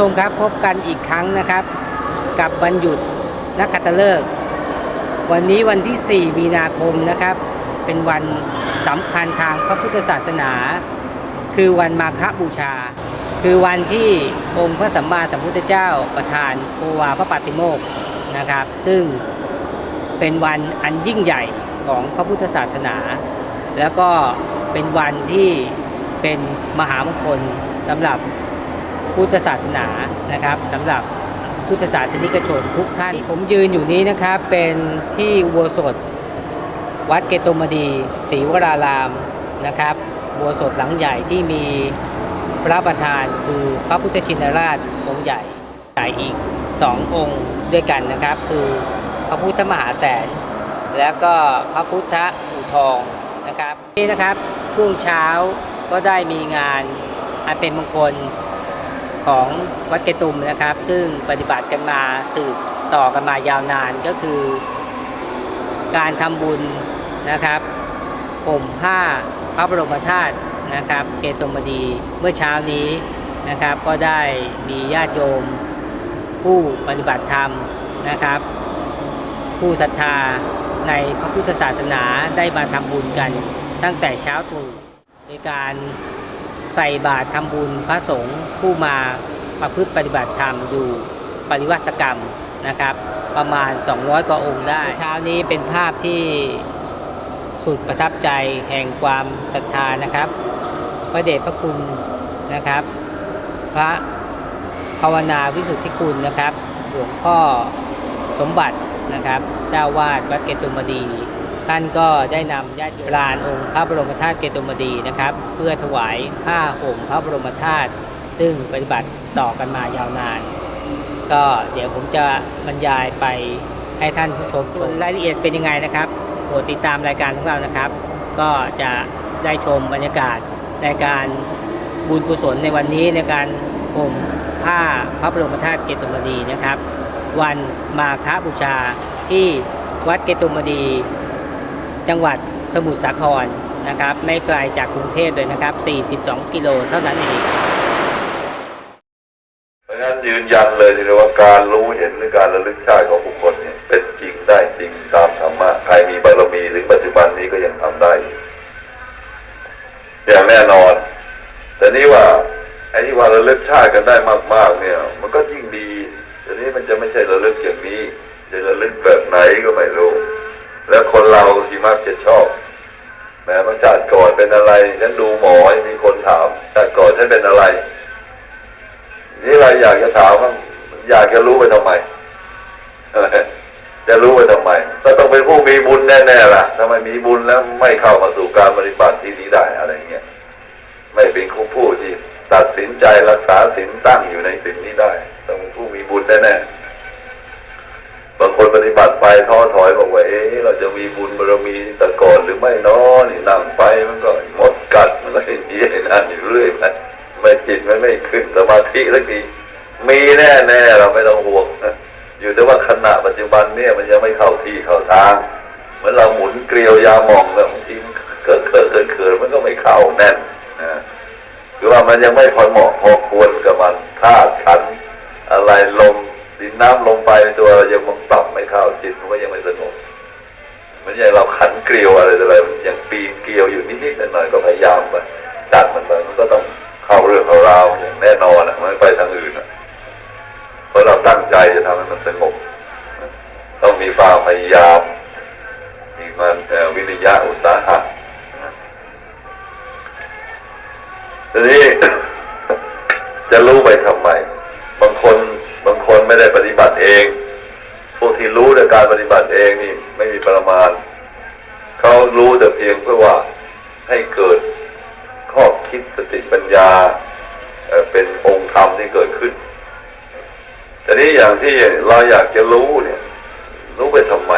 ชมครับพบกันอีกครั้งนะครับ กับวันหยุดนักขัตฤกษ์วันนี้วันที่ 4 มีนาคมนะครับ เป็นวันสำคัญทางพระพุทธศาสนา คือวันมาฆบูชา คือวันที่องค์พระสัมมาสัมพุทธเจ้าประทานโอวาพระปาติโมกข์นะครับ ซึ่งเป็นวันอันยิ่งใหญ่ของพระพุทธศาสนา แล้วก็เป็นวันที่เป็นมหามงคลสำหรับ พุทธศาสนานะครับสำหรับพุทธศาสนิกชนทุกท่าน ผมยืนอยู่นี้นะครับเป็นที่อุโบสถวัดเกตุมดีศรีวรารามนะครับอุโบสถหลังใหญ่ที่มีพระประธานคือพระพุทธชินราชองค์ใหญ่ใหญ่อีกสององค์ด้วยกันนะครับ คือพระพุทธมหาแสน แล้วก็พระพุทธอู่ทองนะครับนี่นะครับช่วงเช้าก็ได้มีงานอันเป็นมงคล ของวัดเกตุมนะครับ ซึ่งปฏิบัติกันมาสืบต่อกันมายาวนานก็คือ การทำบุญนะครับห่มผ้าพระบรมธาตุนะครับ เกตุมดีเมื่อเช้านี้นะครับ ก็ได้มีญาติโยมผู้ปฏิบัติธรรมนะครับ ผู้ศรัทธาในพระพุทธศาสนาได้มาทำบุญกันตั้งแต่เช้าตรู่ในการ ใส่บาตรทำบุญพระสงฆ์ผู้มาประพฤติปฏิบัติธรรมอยู่ปริวัติกรรมนะครับ ประมาณ 200 กว่าองค์ได้ เช้านี้เป็นภาพที่สุดประทับใจแห่งความศรัทธานะครับ พระเดชพระคุณนะครับ พระภาวนาวิสุทธิคุณนะครับ หลวงพ่อสมบัตินะครับ เจ้าวาดวัดเกตุมดี ท่านก็ได้นำญาติโยมลานองค์พระบรมธาตุเกตุมดีนะครับ เพื่อถวายผ้าห่มพระบรมธาตุซึ่งปฏิบัติต่อกันมายาวนาน ก็เดี๋ยวผมจะบรรยายไปให้ท่านผู้ชมส่วนรายละเอียดเป็นยังไงนะครับโปรดติดตามรายการของเรานะครับ ก็จะได้ชมบรรยากาศในการบุญกุศลในวันนี้ในการห่มผ้าพระบรมธาตุเกตุมดีนะครับ วันมาฆบูชาที่วัดเกตุมดี จังหวัดสมุทรสาครนะครับ ไม่ไกลจากกรุงเทพเลยนะครับ 42 กิโลเท่านั้นเองเพราะฉะนั้นยืนยันเลยทีเดียวว่าการรู้เห็นหรือการระลึกชาติของบุคคลเนี่ยเป็นจริงได้จริงตามธรรมะใครมีบารมีถึงปัจจุบันนี้ก็ยังทำได้อยู่อย่างแน่นอน แต่นี่ว่าไอ้ที่ว่าระลึกชาติกันได้มากๆเนี่ย มันก็ยิ่งดีแต่นี้มันจะไม่ใช่ระลึกอย่างนี้จะระลึกแบบไหนก็ไม่รู้ แล้วคนเราที่ มักจะชอบแม้มาชาติก่อนเป็นอะไรฉันดูหมอมีคนถามชาติก่อนฉันเป็นอะไร นี่เรอยากจะถามว่าอยากจะรู้ไปทำไมจะรู้ไปทำไมก็ต้องเป็นผู้มีบุญแน่ๆล่ะทำไมมีบุญแล้วไม่เข้ามาสู่การปฏิบัติที่นี้ได้อะไรเงี้ยไม่เป็นผู้ที่ตัดสินใจรักษาศีลตั้งอยู่ในศีลนี้ได้ ต้องผู้มีบุญแน่ๆบางคนปฏิบัติไปท้อถอยบอก มีบุญบารมีแต่ก่อนหรือไม่น้อนี่นั่งไปมันก็หมดกัดมันก็อย่างนี้นั่นอยู่เรื่อยไปไม่จิตมันไม่ขึ้นสมาธิสักทีมีแน่ๆเราไม่ต้องห่วงนะอยู่แต่ว่าขณะปัจจุบันเนี่ยมันยังไม่เข้าที่เข้าทางเหมือนเราหมุนเกลียวยามองแล้วบางทีมันเกิดเกิดเกิดเกิดมันก็ไม่เข้าแน่นนะคือว่ามันยังไม่พอเหมาะพอคว ตั้งใจจะทำให้มันสงบ ต้องมีความพยายาม มีมันวิริยะอุตสาหะทีนี้จะรู้ไปทำไม บางคนบางคนไม่ได้ปฏิบัติเอง พวกที่รู้ในการปฏิบัติเองนี่ไม่มีประมาณ เขารู้แต่เพียงเพื่อว่าให้เกิดข้อคิดสติปัญญาเป็นองค์ธรรมที่เกิดขึ้น แต่นี้อย่างที่เราอยากจะรู้เนี่ย รู้ไปทำไม